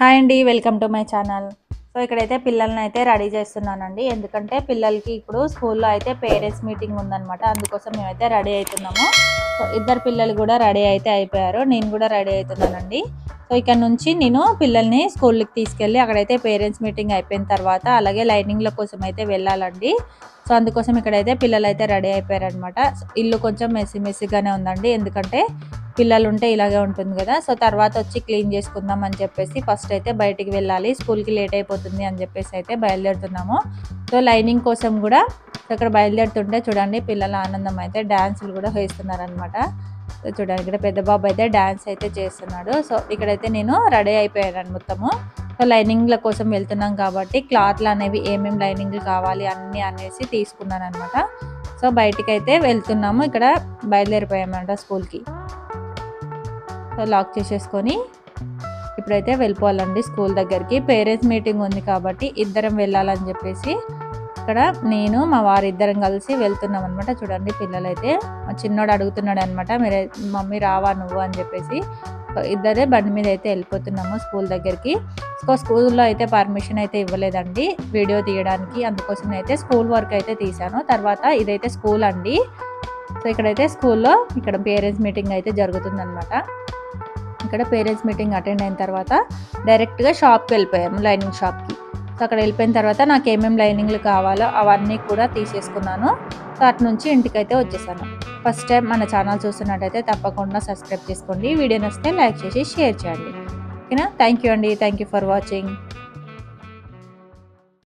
Hi అండి welcome to my channel. So ఇక్కడైతే పిల్లల్ని అయితే రెడీ చేస్తున్నానండి. ఎందుకంటే పిల్లలకి ఇప్పుడు స్కూల్లో అయితే పేరెంట్స్ మీటింగ్ ఉందన్నమాట. అందుకోసం మేమైతే రెడీ అవుతున్నాము సో ఇద్దరు పిల్లలు కూడా రెడీ అయితే అయిపోయారు. నేను కూడా రెడీ అవుతున్నానండి. సో ఇక్కడ నుంచి నేను పిల్లల్ని స్కూల్కి తీసుకెళ్ళి అక్కడైతే పేరెంట్స్ మీటింగ్ అయిపోయిన తర్వాత అలాగే లైనింగ్ల కోసం అయితే వెళ్ళాలండి. సో అందుకోసం ఇక్కడైతే పిల్లలు అయితే రెడీ అయిపోయారనమాట ఇల్లు కొంచెం మెస్సి మెస్సిగానే ఉందండి. ఎందుకంటే పిల్లలు ఉంటే ఇలాగే ఉంటుంది కదా. సో తర్వాత వచ్చి క్లీన్ చేసుకుందాం అని చెప్పేసి ఫస్ట్ అయితే బయటికి వెళ్ళాలి. స్కూల్కి లేట్ అయిపోతుంది అని చెప్పేసి అయితే బయలుదేరుతున్నాము. సో లైనింగ్ కోసం కూడా ఇక్కడ బయలుదేరుతుంటే చూడండి పిల్లల ఆనందం అయితే డ్యాన్సులు కూడా వేస్తున్నారనమాట. సో చూడండి ఇక్కడ పెద్ద బాబు అయితే డ్యాన్స్ అయితే చేస్తున్నాడు. సో ఇక్కడైతే నేను రెడీ అయిపోయాను మొత్తము. సో లైనింగ్ల కోసం వెళ్తున్నాం కాబట్టి క్లాత్లు అనేవి ఏమేమి లైనింగ్లు కావాలి అన్నీ అనేసి తీసుకున్నాను అనమాట సో బయటికి అయితే వెళ్తున్నాము. ఇక్కడ బయలుదేరిపోయామంట స్కూల్కి. లాక్ చేసేసుకొని ఇప్పుడైతే వెళ్ళిపోవాలండి స్కూల్ దగ్గరికి. పేరెంట్స్ మీటింగ్ ఉంది కాబట్టి ఇద్దరం వెళ్ళాలని చెప్పేసి ఇక్కడ నేను మా వారు ఇద్దరం కలిసి వెళ్తున్నాం అనమాట చూడండి పిల్లలైతే మా చిన్నోడు అడుగుతున్నాడు అనమాట మీరే మమ్మీ రావా నువ్వు? అని చెప్పేసి ఇద్దరే బండి మీద అయితే వెళ్ళిపోతున్నాము స్కూల్ దగ్గరికి. సో స్కూల్లో అయితే పర్మిషన్ అయితే ఇవ్వలేదండి వీడియో తీయడానికి. అందుకోసం అయితే స్కూల్ వర్క్ అయితే తీశాను. తర్వాత ఇదైతే స్కూల్ అండి. సో ఇక్కడైతే స్కూల్లో ఇక్కడ పేరెంట్స్ మీటింగ్ అయితే జరుగుతుందనమాట ఇక్కడ పేరెంట్స్ మీటింగ్ అటెండ్ అయిన తర్వాత డైరెక్ట్గా షాప్కి వెళ్ళిపోయాము లైనింగ్ షాప్కి. సో అక్కడ వెళ్ళిపోయిన తర్వాత నాకు ఏమేమి లైనింగ్లు కావాలో అవన్నీ కూడా తీసేసుకున్నాను. సో అటు నుంచి ఇంటికైతే వచ్చేసాను. ఫస్ట్ టైం మన ఛానల్ చూస్తున్నట్టయితే తప్పకుండా సబ్స్క్రైబ్ చేసుకోండి. వీడియో నచ్చితే లైక్ చేసి షేర్ చేయండి. ఓకేనా? థ్యాంక్ యూ అండి. Thank you for watching.